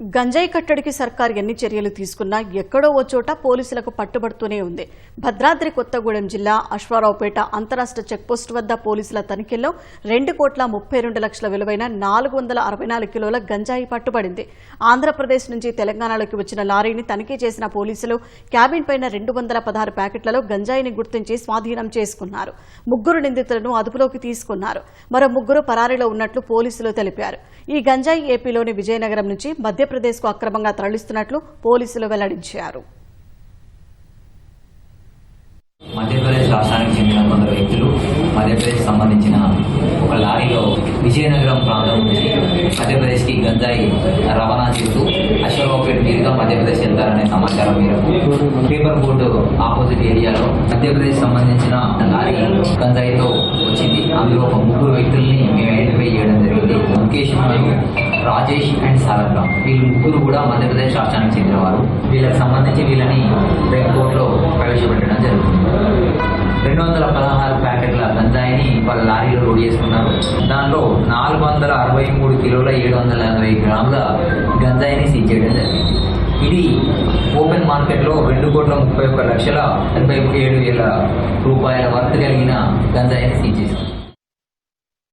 గంజాయి కట్టడికి సర్కార్ ఎన్ని చర్యలు తీసుకున్నా ఎక్కడో ఓ చోట పోలీసులకు పట్టుబడుతూనే ఉంది. భద్రాద్రి కొత్తగూడెం జిల్లా అశ్వారావుపేట అంతరాష్ట్ర చెక్పోస్ట్ వద్ద పోలీసుల తనిఖీల్లో రెండు కోట్ల ముప్పై రెండు లక్షల విలువైన నాలుగు వందల అరవై నాలుగు కిలోల గంజాయి పట్టుబడింది. ఆంధ్రప్రదేశ్ నుంచి తెలంగాణలోకి వచ్చిన లారీని తనిఖీ చేసిన పోలీసులు క్యాబిన్ పైన రెండు వందల పదహారు ప్యాకెట్లలో గంజాయిని గుర్తించి స్వాధీనం చేసుకున్నారు. ముగ్గురు నిందితులను అదుపులోకి తీసుకున్నారు. మరో ముగ్గురు పరారీలో ఉన్నట్లు పోలీసులు తెలిపారు. ఈ గంజాయి ఏపీలోని విజయనగరం నుంచి మధ్యప్రదేశ్కు అక్రమంగా తరలిస్తున్నట్లు పోలీసులు వెల్లడించారు. మధ్యప్రదేశ్ రాష్ట్రానికి చెందిన కొందరు వ్యక్తులు మధ్యప్రదేశ్ సంబంధించిన ఒక లారీలో విజయనగరం ప్రాంతం నుంచి మధ్యప్రదేశ్కి గంజాయి రవాణా చేస్తూ అశ్వరావుపేట మీదుగా మధ్యప్రదేశ్ వెళ్తారనే సమాచారం మేరకు పేపర్ బోర్డు ఆపోజిట్ ఏరియాలో మధ్యప్రదేశ్ సంబంధించిన లారీ గంజాయితో వచ్చింది. అందులో ఒక ముగ్గురు వ్యక్తుల్ని మేము ఐడెంటిఫై చేయడం జరిగింది. ముఖేష్ మరియు రాజేష్ అండ్ సారంగా వీళ్ళు ముగ్గురు కూడా మధ్యప్రదేశ్ రాష్ట్రానికి చెందినవారు. వీళ్ళకి సంబంధించి వీళ్ళని రేపు కోర్టులో ప్రవేశపెట్టడం జరుగుతుంది. రెండు వందల పదహారు ప్యాకెట్ల గంజాయిని వాళ్ళ లారీలో లోడ్ చేసుకున్నారు. దానిలో నాలుగు వందల అరవై మూడు కిలోల ఏడు వందల ఎనభై గ్రాముల గంజాయిని సీజ్ చేయడం జరిగింది. ఇది ఓపెన్ మార్కెట్లో రెండు కోట్ల ముప్పై ఒక్క లక్షల ఎనభై ఏడు వేల రూపాయల వర్త్ కలిగిన గంజాయిని సీజ్ చేసింది.